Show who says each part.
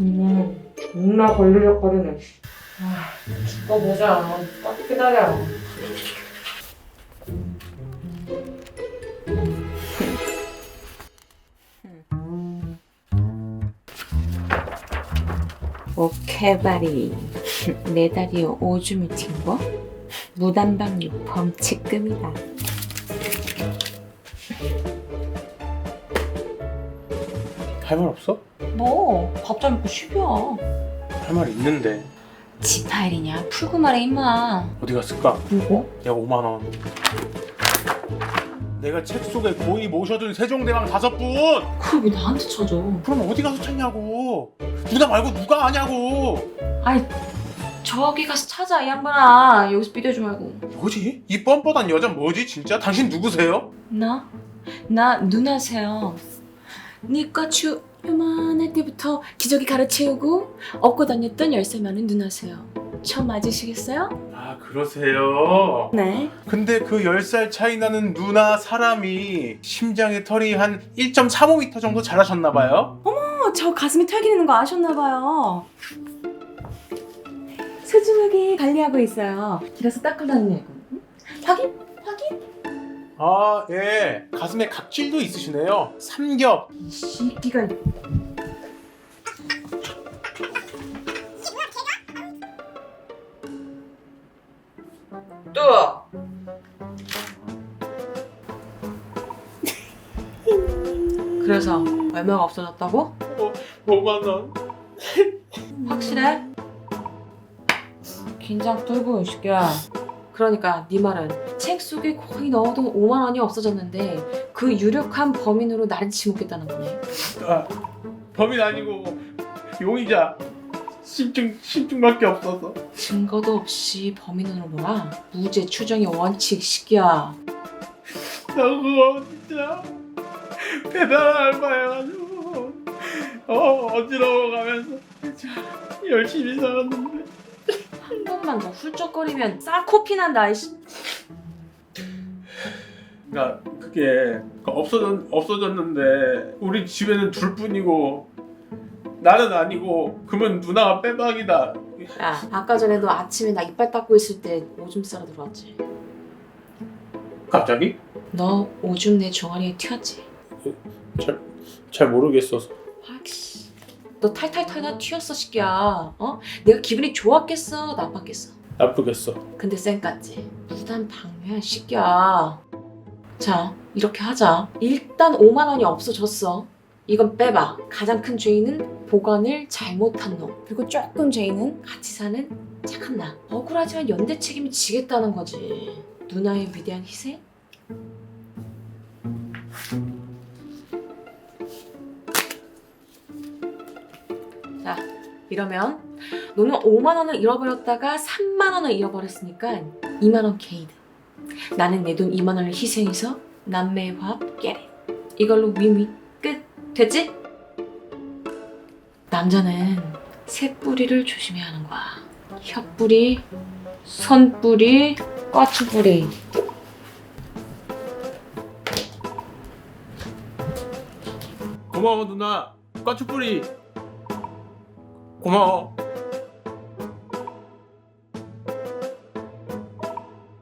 Speaker 1: 음, 존나 걸리적거리네. 아, 죽어보자. 딱 기다려.
Speaker 2: 오케바리 내 다리에 오줌을 튄 거? 무단방류 범칙금이다
Speaker 3: 할 말 없어?
Speaker 2: 뭐 밥 잘 먹고 쉬벼
Speaker 3: 할말 있는데
Speaker 2: 지 파일이냐 풀고 말해 임마
Speaker 3: 어디 갔을까?
Speaker 2: 누구?
Speaker 3: 야 5만 원. 내가 책 속에 고이 모셔둔 세종대왕 다섯 분.
Speaker 2: 그걸 왜 나한테 쳐줘
Speaker 3: 그럼 어디 가서 찾냐고. 누나 말고 누가 아냐고.
Speaker 2: 아이 저기 가서 찾아 이 양반아 여기서 비대지 말고
Speaker 3: 뭐지? 이 뻔뻔한 여자 뭐지 진짜? 당신 누구세요?
Speaker 2: 나? 나 누나세요 니과 추 요만할 때부터 기저귀 갈아채우고 업고 다녔던 열쇠 많은 누나세요 처음 맞으시겠어요?
Speaker 3: 아 그러세요.
Speaker 2: 네
Speaker 3: 근데 그 10살 차이 나는 누나 사람이 심장의 털이 한 1.35m 정도 자라셨나 봐요.
Speaker 2: 어, 저 가슴이 털기는 거 아셨나봐요. 소중하게 관리하고 있어요. 길어서 닦으라는 응? 확인? 확인?
Speaker 3: 아, 예. 가슴에 각질도 있으시네요. 삼겹.
Speaker 2: 이 새끼가
Speaker 1: 또! 그래서 얼마가 없어졌다고?
Speaker 3: 5만 원.
Speaker 1: 확실해? 긴장 뚫고 이 새끼야. 그러니까 네 말은 책 속에 거의 넣어둔 5만 원이 없어졌는데 그 유력한 범인으로 나를 지목했다는 거네.
Speaker 3: 아, 범인 아니고 용의자. 심증 심증밖에 없어서.
Speaker 1: 증거도 없이 범인으로 몰아 무죄 추정의 원칙 시기야.
Speaker 3: 나 그거 진짜 배달 알바해가지고 어 어지러워가면서 열심히 살았는데.
Speaker 1: 한 번만 더 훌쩍거리면 쌀코피 난다. 이씨.
Speaker 3: 그러니까 그게 없어졌 없어졌는데 우리 집에는 둘뿐이고 나는 아니고 그러면 누나가 빼박이다.
Speaker 1: 야, 아까 전에도 아침에 나 이빨 닦고 있을 때 오줌 싸러 들어왔지.
Speaker 3: 갑자기?
Speaker 1: 너 오줌 내 종아리에 튀었지?
Speaker 3: 잘 모르겠어서.
Speaker 1: 아이씨. 너 탈탈 털다 튀었어, 시끼야. 어? 내가 기분이 좋았겠어, 나빴겠어?
Speaker 3: 나쁘겠어.
Speaker 1: 근데 쌩 깠지. 무단 방면, 시끼야. 자, 이렇게 하자. 일단 5만 원이 없어졌어. 이건 빼봐. 가장 큰 죄인은 보관을 잘못한 놈. 그리고 조금 죄인은 같이 사는 착한 나. 억울하지만 연대 책임이 지겠다는 거지. 누나의 위대한 희생? 자, 이러면 너는 5만 원을 잃어버렸다가 3만 원을 잃어버렸으니까 2만 원 게이드. 나는 내 돈 2만 원을 희생해서 남매의 화합 it. 이걸로 윈윈 끝. 됐지? 남자는 새 뿌리를 조심해야 하는 거야. 혀뿌리, 손뿌리, 꼬치뿌리.
Speaker 3: 고마워 누나. 까추뿌리. 고마워.